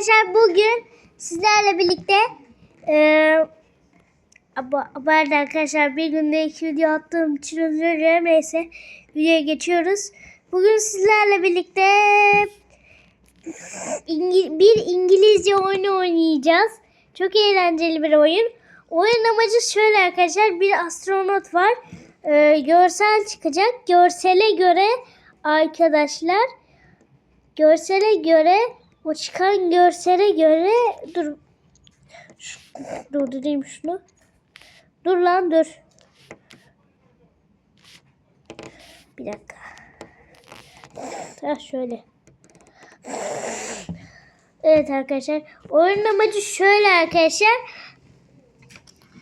arkadaşlar bugün sizlerle birlikte eee bu arada arkadaşlar bir günde iki video attığım için özür dilerim. Neyse videoya geçiyoruz. Bugün sizlerle birlikte bir İngilizce oyunu oynayacağız. Çok eğlenceli bir oyun. Oyun amacı şöyle arkadaşlar. Bir astronot var. Ee, görsel çıkacak. Görsele göre arkadaşlar görsele göre o çıkan görsele göre dur Şu- durdurayım şunu. Dur lan dur. Bir dakika. Ha şöyle. Evet arkadaşlar. Oyunun amacı şöyle arkadaşlar.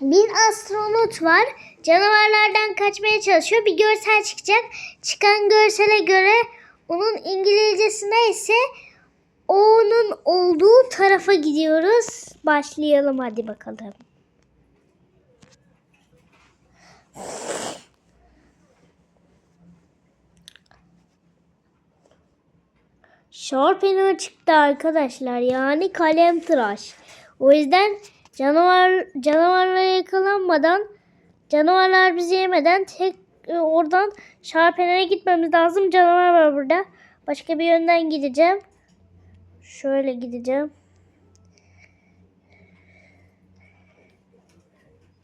Bir astronot var. Canavarlardan kaçmaya çalışıyor. Bir görsel çıkacak. Çıkan görsele göre onun İngilizcesi neyse onun olduğu tarafa gidiyoruz. Başlayalım hadi bakalım. Sharpener çıktı arkadaşlar. Yani kalem tıraş. O yüzden canavar canavarlara yakalanmadan canavarlar bizi yemeden tek e, oradan Sharpener'e gitmemiz lazım. Canavar var burada. Başka bir yönden gideceğim. Şöyle gideceğim.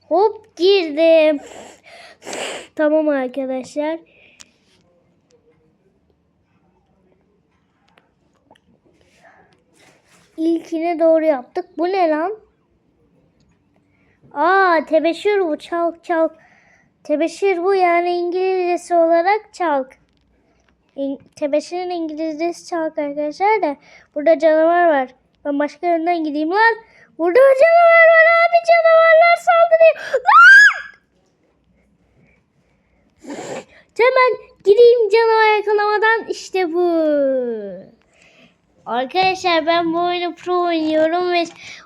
Hop girdim. tamam arkadaşlar. İlkine doğru yaptık. Bu ne lan? Aa tebeşir bu. Çalk çalk. Tebeşir bu yani İngilizcesi olarak çalk. Tebeşirin İngilizcesi çalk arkadaşlar da. Burada canavar var. Ben başka yönden gideyim lan. Burada canavar var abi. Canavarlar saldırıyor. Lan! Hemen gideyim canavar yakalamadan. İşte bu. Arkadaşlar ben bu oyunu pro oynuyorum ve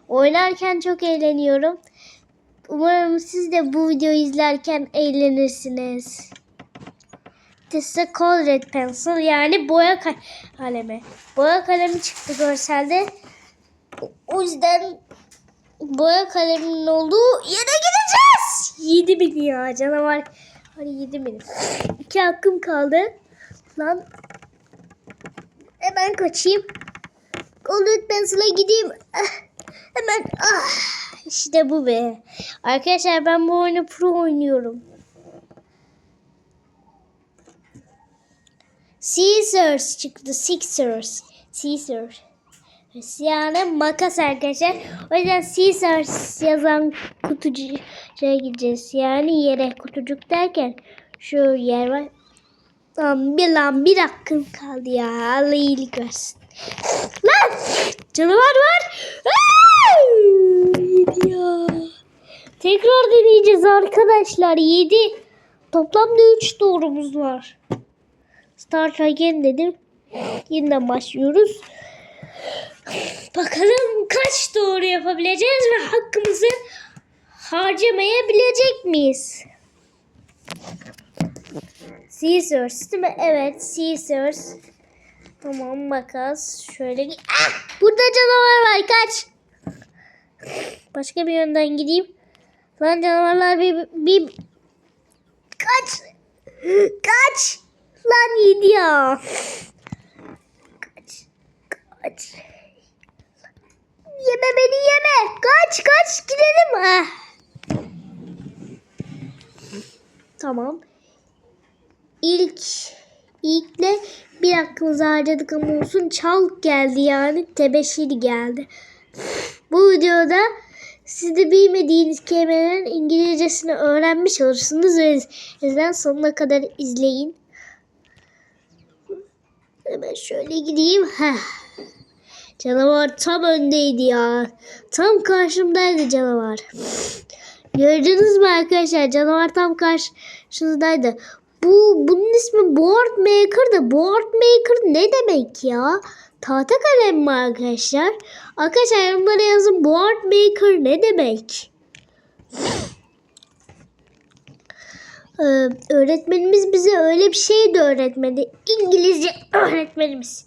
oynarken çok eğleniyorum. Umarım siz de bu videoyu izlerken eğlenirsiniz. This is a colored pencil yani boya ka- kalemi. Boya kalemi çıktı görselde. O- yüzden boya kaleminin olduğu yere gideceğiz. 7 bin ya canavar. Hadi 7 bin. İki hakkım kaldı. Lan hemen kaçayım. Colored pencil'a gideyim. Ah, Hemen ah işte bu be. Arkadaşlar ben bu oyunu pro oynuyorum. Scissors çıktı. Scissors. Scissors. Yani makas arkadaşlar. O yüzden Scissors yazan kutucuya gideceğiz. Yani yere kutucuk derken şu yer var. Lan bir lan bir hakkım kaldı ya. Allah iyilik versin. Lan canavar var. Aa! Ya. Tekrar deneyeceğiz arkadaşlar. 7. Toplamda 3 doğrumuz var. Start again dedim. Yeniden başlıyoruz. Bakalım kaç doğru yapabileceğiz ve hakkımızı harcamayabilecek miyiz? Scissors değil mi? Evet scissors. Tamam makas. Şöyle gi- ah! Burada canavar var kaç. Başka bir yönden gideyim. Lan canavarlar bir, bir... Kaç. Kaç. Lan yedi. Kaç. Kaç. Yeme beni yeme. Kaç kaç gidelim. Ah. Tamam. İlk ilkle bir hakkımızı harcadık ama olsun çalk geldi yani tebeşiri geldi. Bu videoda siz de bilmediğiniz kelimelerin İngilizcesini öğrenmiş olursunuz. O yüzden sonuna kadar izleyin. Hemen şöyle gideyim. Heh. Canavar tam öndeydi ya. Tam karşımdaydı canavar. Gördünüz mü arkadaşlar? Canavar tam karşınızdaydı. Bu bunun ismi Board Maker da Board Maker ne demek ya? Tahta kalem mi arkadaşlar? Arkadaşlar yorumlara yazın Board Maker ne demek? Ee, öğretmenimiz bize öyle bir şey de öğretmedi. İngilizce öğretmenimiz.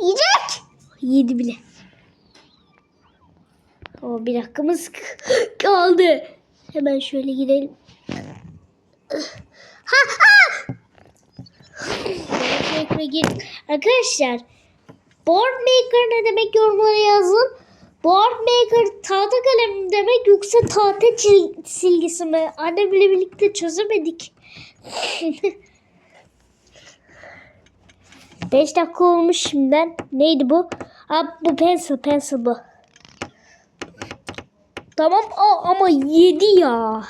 Yiyecek. Yedi bile. O bir dakikamız kaldı. Hemen şöyle gidelim. Ha ha! Arkadaşlar Board Maker ne demek yorumlara yazın. Board Maker tahta kalem demek yoksa tahta silgisi mi? Annemle birlikte çözemedik. 5 dakika olmuş şimdiden. Neydi bu? Ha, bu pencil, pencil bu. Tamam Aa, ama yedi ya.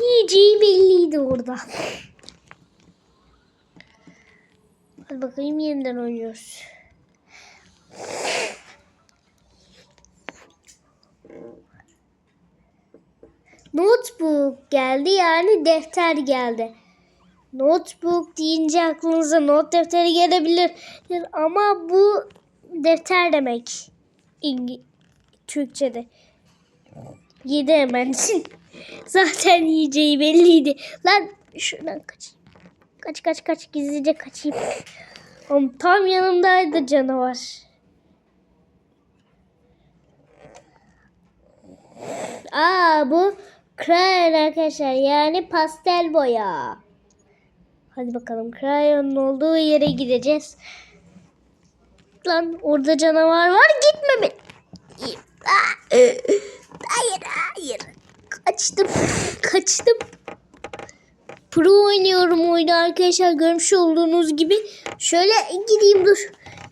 Yiyeceği belliydi orada. Hadi bakayım yeniden oynuyoruz. Notebook geldi yani defter geldi. Notebook deyince aklınıza not defteri gelebilir. Ama bu defter demek. İngi Türkçe'de. Yedi hemen. Zaten yiyeceği belliydi. Lan şuradan kaç. Kaç kaç kaç gizlice kaçayım. Oğlum, tam yanımdaydı canavar. Aa bu crayon arkadaşlar yani pastel boya. Hadi bakalım crayonun olduğu yere gideceğiz. Lan orada canavar var gitme be. Hayır hayır. Kaçtım. Kaçtım. Pro oynuyorum oyunu arkadaşlar görmüş olduğunuz gibi. Şöyle gideyim dur.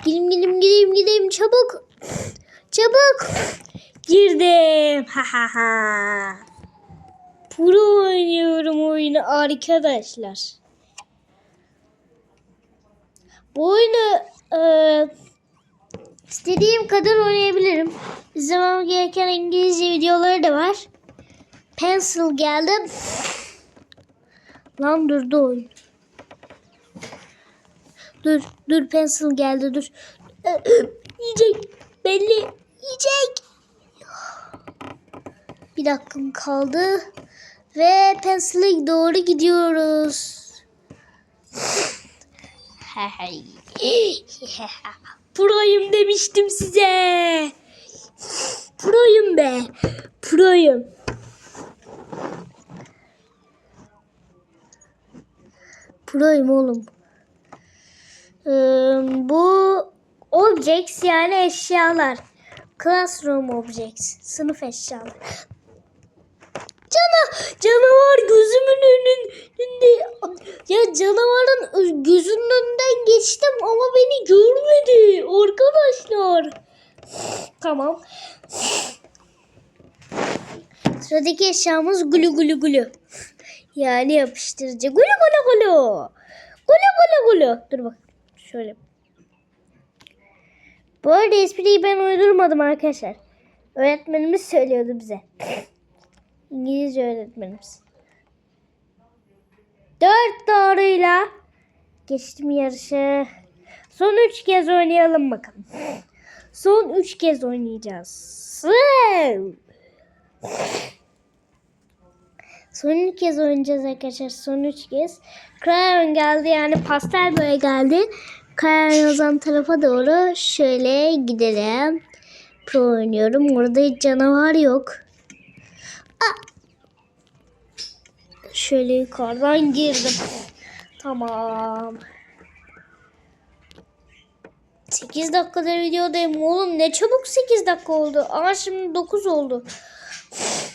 Gideyim gideyim gideyim gideyim çabuk. Çabuk. Girdim. Ha ha ha. Pro oynuyorum oyunu arkadaşlar. Bu oyunu e, istediğim kadar oynayabilirim. İzlemem gereken İngilizce videoları da var. Pencil geldi. Lan durdu oyun. Dur, dur pencil geldi dur. yiyecek. Belli. Yiyecek. Bir dakikam kaldı. Ve pencil'e doğru gidiyoruz. Pro'yum demiştim size. Pro'yum be. Pro'yum. Pro'yum oğlum. Ee, bu objects yani eşyalar. Classroom objects. Sınıf eşyalar. Cana, canavar gözümün önünde. Ya canavarın gözünün önünden geçtim ama beni görmedi arkadaşlar. Tamam. Sıradaki eşyamız gulu gulu gulu. Yani yapıştırıcı. Gulu gulu gulu. Gulu gulu gulu. Dur bak. Şöyle. Bu arada espriyi ben uydurmadım arkadaşlar. Öğretmenimiz söylüyordu bize. İngilizce öğretmenimiz. Dört doğruyla geçtim yarışı. Son üç kez oynayalım bakalım. Son üç kez oynayacağız. Son üç kez oynayacağız arkadaşlar. Son üç kez. Crayon geldi yani pastel boya geldi. Crayon yazan tarafa doğru şöyle gidelim. Pro oynuyorum. Orada hiç canavar yok. Şöyle yukarıdan girdim. Tamam. 8 dakikadır videodayım oğlum. Ne çabuk 8 dakika oldu. Ama şimdi 9 oldu.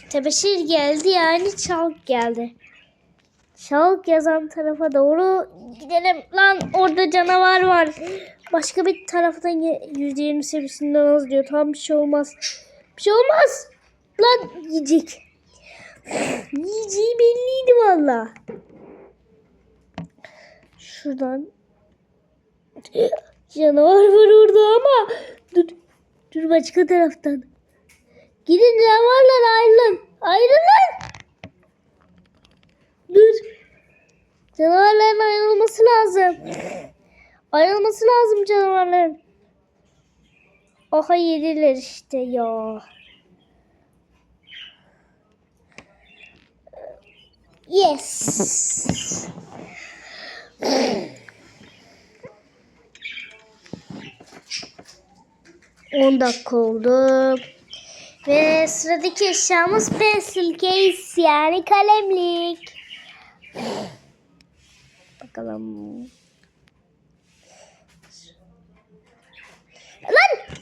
Tebeşir geldi yani çalk geldi. Çalk yazan tarafa doğru gidelim. Lan orada canavar var. Başka bir taraftan %20 seviyesinden az diyor. Tam bir şey olmaz. Bir şey olmaz. Lan yiyecek. Yiyeceği belliydi valla. Şuradan. Canavar var orada ama. Dur. Dur başka taraftan. Gidin canavarlar ayrılın. Ayrılın. Dur. Canavarların ayrılması lazım. Ayrılması lazım canavarların. Aha yediler işte ya. Yes. On dakika oldu. Ve sıradaki eşyamız pencil case yani kalemlik. Bakalım. Lan!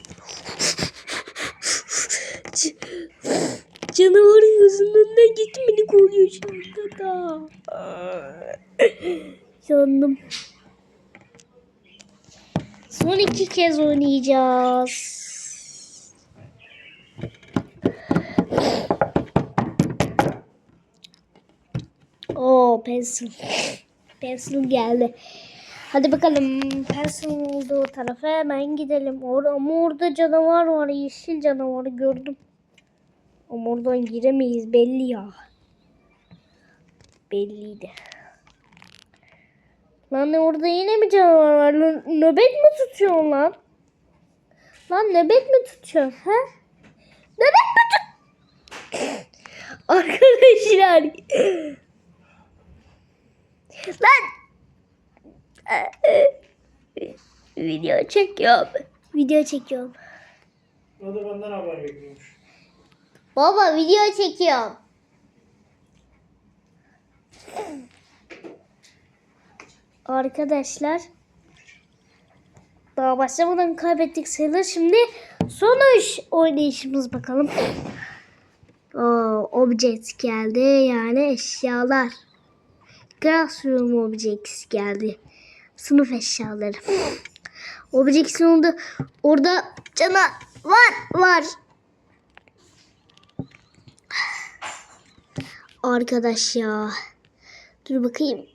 C- Canavarın önünden gitmedik oluyor şu anda da. Yandım. Son iki kez oynayacağız. Oo pencil. Pencil geldi. Hadi bakalım pencil olduğu tarafa hemen gidelim. Or ama orada canavar var. Yeşil canavarı gördüm. Ama oradan giremeyiz belli ya. Belliydi. Lan orada yine mi canavar var? Nöbet mi tutuyorsun lan? Lan nöbet mi tutuyorsun ha? Nöbet mi tut? Arkadaşlar. Lan. Video çekiyorum. Video çekiyorum. O da benden haber bekliyormuş. Baba video çekiyorum. Arkadaşlar daha başlamadan kaybettik sayılır. Şimdi sonuç oynayışımız bakalım. Oo, object geldi yani eşyalar. Classroom objects geldi. Sınıf eşyaları. Objects'in orada, orada cana var Arkadaş ya. Dur bakayım.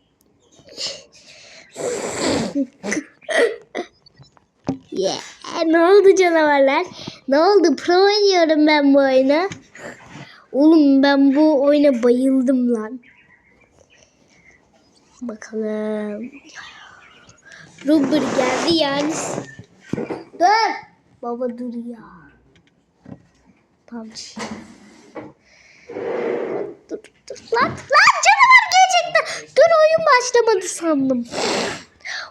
yeah. Ne oldu canavarlar? Ne oldu? Pro oynuyorum ben bu oyunu. Oğlum ben bu oyuna bayıldım lan. Bakalım. Rubber geldi yani. Dur. Baba dur ya. Tamam. Lan lan canavar gelecekti. Dur oyun başlamadı sandım.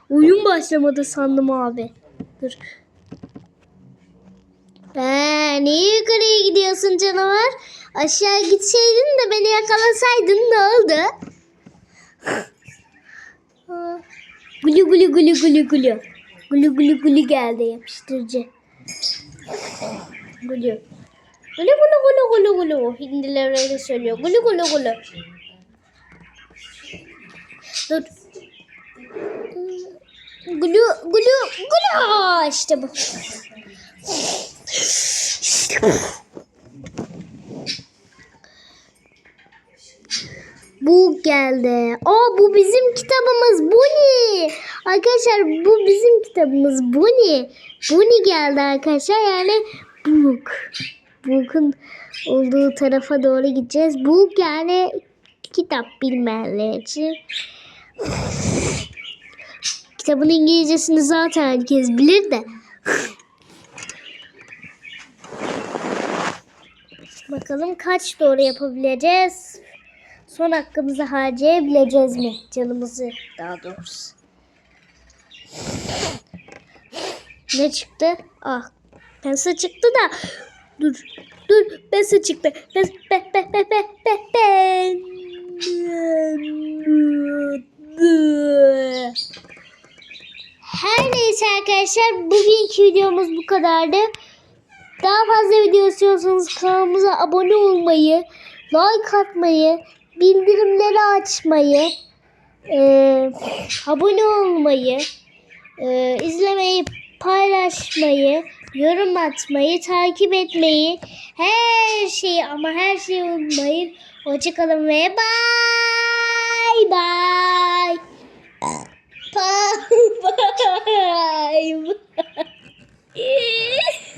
Oyun başlamadı sandım abi. Dur. Ee, niye yukarıya gidiyorsun canavar? Aşağı gitseydin de beni yakalasaydın ne oldu? Gulu gulu gulu gulu gulu. Gulu gulu gulu geldi yapıştırıcı. Gulu. Gulu gulu gulu gulu gulu. Hindiler öyle söylüyor. Gulu gulu gulu. Dur. Gulu gulu gulu. İşte bu. Bu geldi. Aa bu bizim kitabımız. Bu ne? Arkadaşlar bu bizim kitabımız. Bu ne? Bu ne geldi arkadaşlar? Yani book. Book'un olduğu tarafa doğru gideceğiz. Book yani kitap bilmeyenler için. Kitabın İngilizcesini zaten herkes bilir de. Bakalım kaç doğru yapabileceğiz. Son hakkımızı harcayabileceğiz mi? Canımızı daha doğrusu. Ne çıktı? Ah. Pense çıktı da. Dur. Dur. Pense çıktı. Pes, pe, pe, pe, pe, pe, pe. Her neyse arkadaşlar bugünkü videomuz bu kadardı. Daha fazla video istiyorsanız kanalımıza abone olmayı, like atmayı, bildirimleri açmayı, e, abone olmayı, e, izlemeyi, paylaşmayı, yorum atmayı, takip etmeyi, her şeyi ama her şeyi unutmayın. Hoşçakalın ve bye bye. Bye bye. bye.